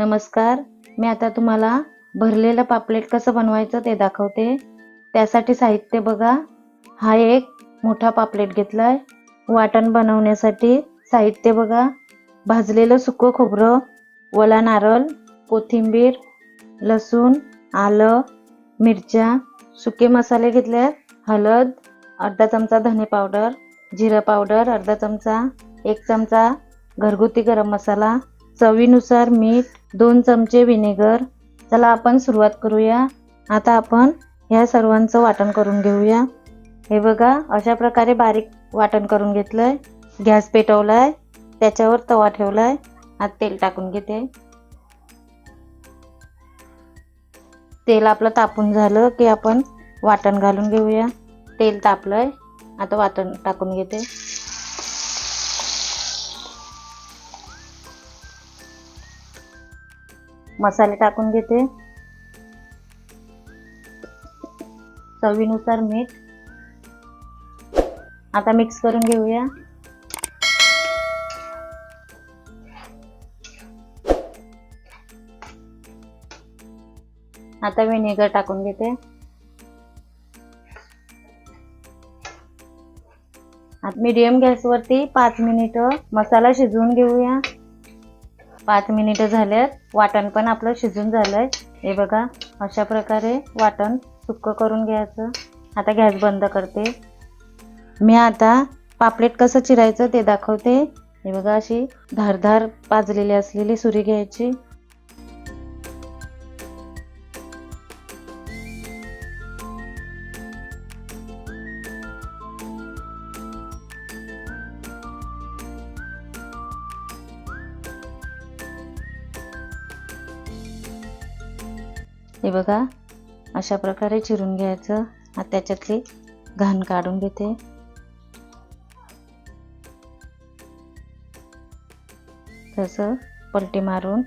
नमस्कार. मी आता तुम्हाला भरलेलं पापलेट कसं बनवायचं ते दाखवते. त्यासाठी साहित्य बघा. हा एक मोठा पापलेट घेतलाय. वाटण बनवण्यासाठी साहित्य बघा. भाजलेलं सुकं खोबरं ओला नारळ कोथिंबीर लसूण आलं मिरच्या सुके मसाले घेतले हळद अर्धा चमचा धने पावडर जिरं पावडर अर्धा चमचा एक चमचा घरगुती गरम मसाला चवीनुसार मीठ दोन चमचे व्हिनेगर चला आपण सुरुवात करूया. आता आपण ह्या सर्वांचं वाटण करून घेऊया. हे बघा अशा प्रकारे बारीक वाटण करून घेतलंय. गॅस पेटवलाय. त्याच्यावर तवा ठेवलाय. आता तेल टाकून घेते. तेल आपलं तापून झालं की आपण वाटण घालून घेऊया. तेल तापलंय. आता वाटण टाकून घेते. मसाले टाकून घेते. चवीनुसार मीठ. आता मिक्स करून घेऊया. आता व्हिनेगर टाकून घेते. आता मीडियम गॅसवरती पाच मिनिटं मसाला शिजवून घेऊया. पाच मिनिटं झाल्यात. वाटण पण आपलं शिजून झालंय. हे बघा अशा प्रकारे वाटण सुक्कं करून घ्यायचं. आता गॅस बंद करते. मी आता पापलेट कसं चिरायचं ते दाखवते. हे बघा अशी धारधार पाजलेली असलेली सुरी घ्यायची. हे बघा अशा प्रकारे चिरून घ्यायचं. आता त्याच्यातली घाण काढून घेते. तसं पलटी मारून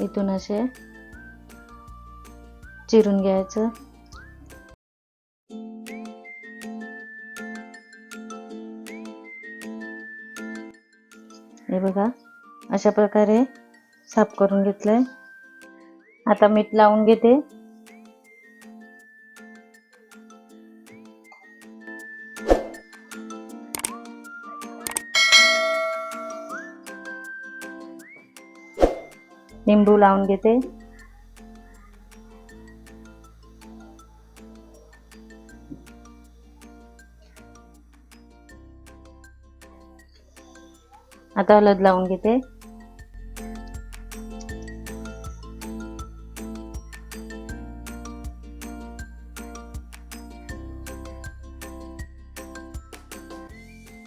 इथून असे चिरून घ्यायचं. हे बघा अशा प्रकारे साफ करून घेतलंय. आता मीठ लावून घेते. लिंबू लावून घेते. आता हळद लावून घेते.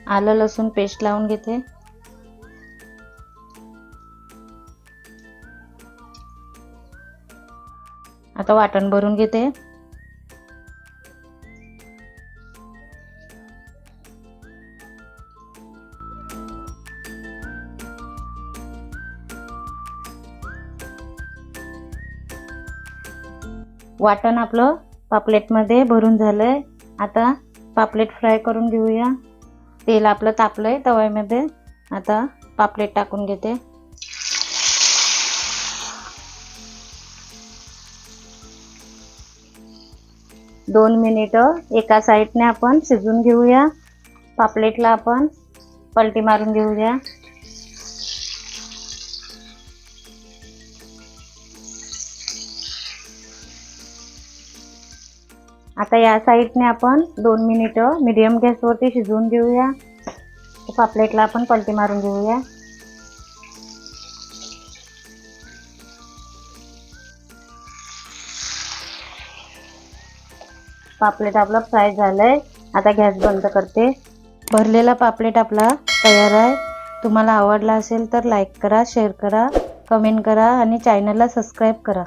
आलं लसूण पेस्ट लावून घेते. आता वाटण भरून घेते. वाटण आपलं पापलेटमध्ये भरून झालंय. आता पापलेट फ्राय करून घेऊया. तेल आपलं तापलंय तव्यामध्ये. आता पापलेट टाकून घेते. दोन मिनिटं एका साईडने आपण शिजून घेऊया. पापलेटला आपण पलटी मारून घेऊया. आता या साईडने आपण दोन मिनिटं मिडियम गॅसवरती शिजवून घेऊया. पापलेटला आपण पलटी मारून घेऊया. पापलेट आपला फ्राय झालंय. आता गॅस बंद करते. भरलेला पापलेट आपला तयार आहे. तुम्हाला आवडला असेल तर लाईक करा शेअर करा कमेंट करा आणि चॅनलला सबस्क्राईब करा.